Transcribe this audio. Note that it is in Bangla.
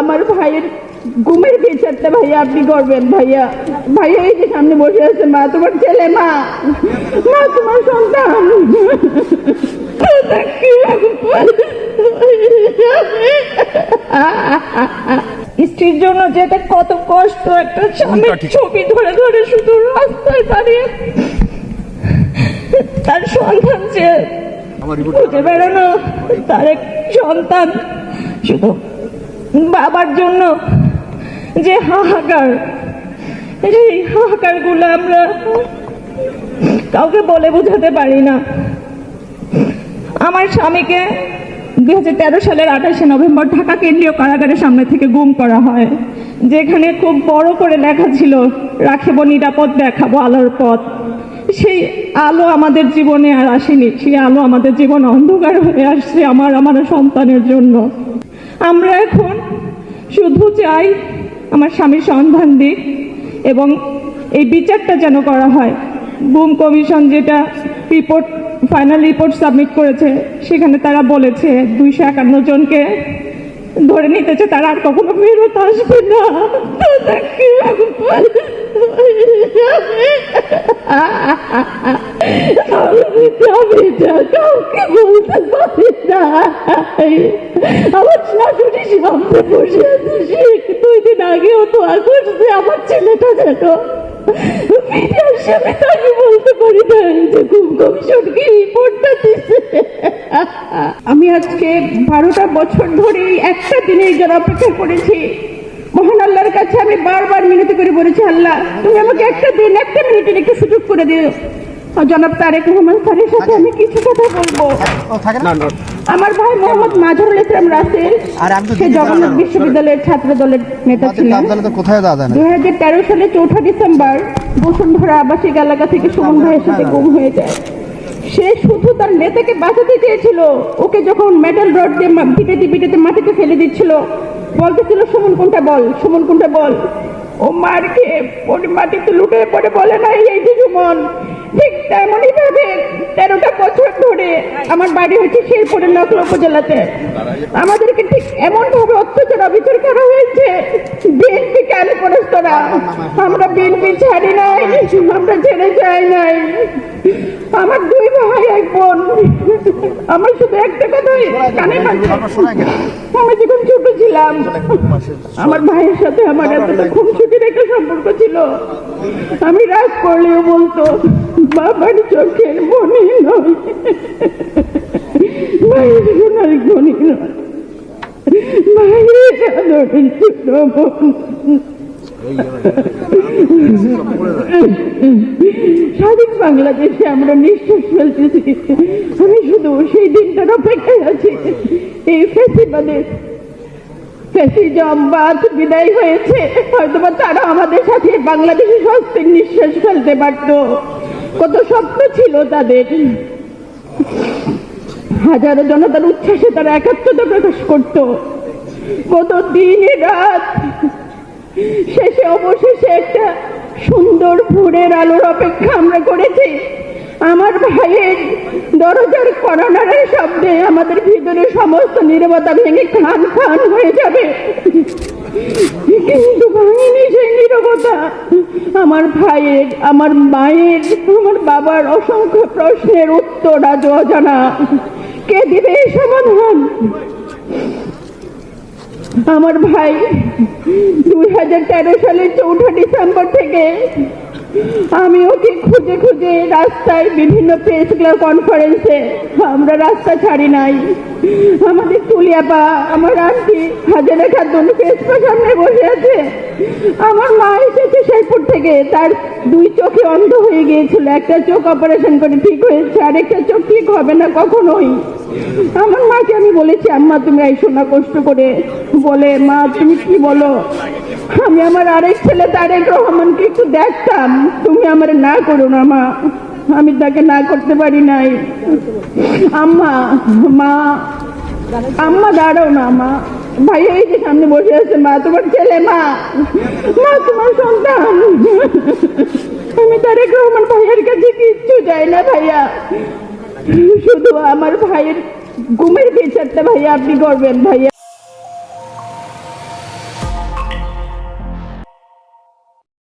আমার ভাইয়ের ঘুমের বিচারটা ভাইয়া আপনি করবেন ভাইয়া। ভাইয়া এই যে সামনে বসে আছে মা তোমার ছেলে মা। মা তোমার সন্তান। স্ত্রীর জন্য যেটা কত কষ্ট একটা স্বামীর ছবি ধরে ধরে শুধু রাস্তায় দাঁড়িয়ে তার সন্তান যে খুঁজে বেড়ানো তার এক সন্তান শুধু বাবার জন্য যে হাহাকার এই হাহাকারগুলো আমরা কাউকে বলে বোঝাতে পারি না। আমার স্বামীকে দুই হাজার তেরো সালের আঠাশে নভেম্বর ঢাকা কেন্দ্রীয় কারাগারের সামনে থেকে গুম করা হয়, যেখানে খুব বড় করে লেখা ছিল, রাখিব, নিরাপদ, দেখাবো আলোর পথ। সেই আলো আমাদের জীবনে আর আসেনি, সেই আলো আমাদের জীবন অন্ধকার হয়ে আসছে আমার আমার সন্তানের জন্য। আমরা এখন শুধু চাই আমার স্বামীর সন্ধান দিক এবং এই বিচারটা যেন করা হয়। বুম কমিশন যেটা রিপোর্ট ফাইনাল রিপোর্ট সাবমিট করেছে, সেখানে তারা বলেছে দুইশো একান্ন জনকে ধরে নিতেছে তারা আর কখনো ফেরত আসবে না। না, আমার দুই দিন আগেও তো আমার ছেলেটা যেন আমি বলতে পারি না যে রিপোর্টটা দিচ্ছে আমি আজকে বারোটা বছর ধরে একটা দিনের জন্য অপেক্ষা করেছি। মহান আল্লাহর কাছে আমি বারবার মিনতি করে বলেছি, আল্লাহ, তুমি আমাকে একটা দিন, একটা মিনিটের একটু সুযোগ করে দিও। জনাব তারেক রহমান স্যারের সাথে আমি কিছু কথা বলব। আমার ভাই মোহাম্মদ মাজহারুল ইসলাম রাসেল আর আমি তো সে জগন্নাথ বিশ্ববিদ্যালয়ের ছাত্র দলের নেতা ছিলেন। দুই হাজার তেরো সালে চৌঠা ডিসেম্বর বসুন্ধরা আবাসিক এলাকা থেকে সুমন ভাইয়ের সাথে গুম হয়ে যায়। সে শুধু তার নেতাকে বাঁচাতে চেয়েছিল ওকে যখন মেটাল রড দিয়ে পিটাতে পিটাতে মাটিতে ফেলে দিচ্ছিল। বলতেছিল সুমন কোনটা বল? সুমন কোনটা বল? ও মার খেয়ে মাটিতে লুটে পড়ে বলে না এই যে সুমন। ঠিক তেমনই ভাবে তেরোটা বছর ধরে আমার বাড়ি হচ্ছে শেরপুরের নকল উপজেলাতে। আমাদেরকে ঠিক এমন ভাবে অত্যাচার অবিচার করা হয়েছে, বিএনপি কেন করিস তোরা আমরা বিএনপি ছাড়ি নাই, আমরা ছেড়ে যাই নাই। আমার দুই ভাই, এক বোন। আমার শুধু একটা কথাই, কানে আমি যখন ছোট ছিলাম। আমার ভাইয়ের সাথে আমার এতটা খুনসুটির একটা সম্পর্ক ছিল। আমি রাগ করলেও বলতো বাবার চোখের মনি নয়। ভাইয়ের সোনার মনি নয়। ভাইয়ের আদরের ছোট। স্বাধীন বাংলাদেশে আমরা নিঃশ্বাস ফেলতেছি। আমি শুধু সেই দিনটার অপেক্ষায় আছি। এই ফেসিবাদের বিদায় হয়েছে। হয়তোবা তারা আমাদের সাথে বাংলাদেশে স্বস্তির নিঃশ্বাস ফেলতে পারত। কত স্বপ্ন ছিল তাদের। হাজারো জনতার উচ্ছ্বাসে তারা একাত্মতা প্রকাশ করত। কত দিন রাত শেষে অবশেষে একটা সুন্দর ভোরের আলোর অপেক্ষা আমরা করেছি। আমার ভাইয়ের দরজার করোনার শব্দে আমাদের ভিতরে সমস্ত নীরবতা ভেঙে খান খান হয়ে যাবে। কিন্তু ভাঙিনি সেই নীরবতা। আমার ভাইয়ের, আমার মায়ের, আমার বাবার অসংখ্য প্রশ্নের উত্তর আজ অজানা। কে দিবে সমাধান? আমার ভাই দুই হাজার তেরো সালের চৌঠা ডিসেম্বর থেকে আমি ওকে খুঁজে খুঁজে রাস্তায় বিভিন্ন প্রেস ক্লাব কনফারেন্সে আমরা রাস্তা ছাড়ি নাই। আমাদের তুলিয়াপা, আমার আন্টি হাজারা খাদ্য প্রেস সামনে বসে আছে। আমার মা এসেছে শেরপুর থেকে তার দুই চোখে অন্ধ হয়ে গিয়েছিল। একটা চোখ অপারেশন করে ঠিক হয়েছে, আরেকটা চোখ ঠিক হবে না কখনোই। আমার মাকে আমি বলেছি, আম্মা, তুমি আইসো না, কষ্ট করে। বলে, মা, তুমি কি বলো? আমি আমার আরেক ছেলে তারেক রহমানকে একটু দেখতাম। তুমি আমার না করো না, মা। আমি তাকে না করতে পারি নাই। আম্মা, মা, আম্মা দাঁড়াও না, মা। ভাই, এই যে সামনে বসে আছে মা, তোমার ছেলে, মা। মা, তোমার সন্তান। আমি তারেক রহমান ভাইয়ের কাছে কিচ্ছু যাই না ভাইয়া। শুধু আমার ভাইয়ের ঘুমের বিচারটা ভাইয়া আপনি করবেন, ভাইয়া।